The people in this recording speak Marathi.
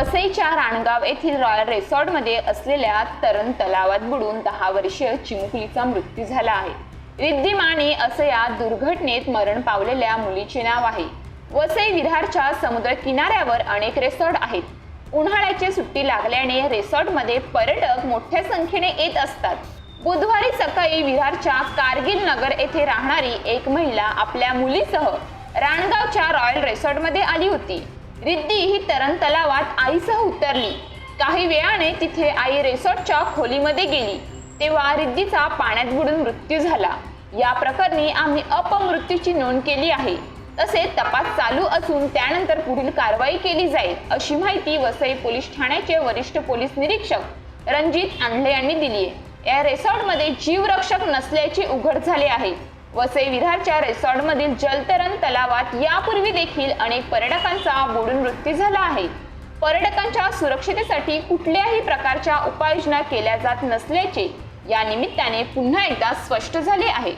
वसईच्या राणगाव येथील रॉयल रिसॉर्टमध्ये असलेल्या तरण तलावात बुडून दहा वर्षीय चिमुकलीचा मृत्यू झाला आहे. रिद्धी माने असं या दुर्घटनेत मरण पावलेल्या मुलीचे नाव आहे. वसई विरारच्या समुद्र किनाऱ्यावर अनेक रिसॉर्ट आहेत. उन्हाळ्याची सुट्टी लागल्याने रिसॉर्टमध्ये पर्यटक मोठ्या संख्येने येत असतात. बुधवारी सकाळी विरारच्या कारगिल नगर येथे राहणारी एक महिला आपल्या मुलीसह राणगावच्या रॉयल रिसॉर्टमध्ये आली होती. रिद्धी ही तरण तलावात आईसह उतरली. काही वेळाने तिथे आई रिसॉर्टच्या खोलीमध्ये गेली. तेव्हा रिद्धीचा पाण्यात बुडून मृत्यू झाला. या प्रकरणी आम्ही अपमृत्यूची नोंद केली आहे. तसेच तपास चालू असून त्यानंतर पुढील कारवाई केली जाईल अशी माहिती वसई पोलीस ठाण्याचे वरिष्ठ पोलीस निरीक्षक रणजित आंधळे यांनी दिली आहे या रेसॉर्टमध्ये जीवरक्षक नसल्याचे उघड झाले आहे. वसई विरारच्या रिसॉर्टमधील जलतरण तलावात यापूर्वी देखील अनेक पर्यटकांचा बुडून मृत्यू झाला आहे. पर्यटकांच्या सुरक्षितेसाठी कुठल्याही प्रकारच्या उपाययोजना केल्या जात नसल्याचे या निमित्ताने पुन्हा एकदा स्पष्ट झाले आहे.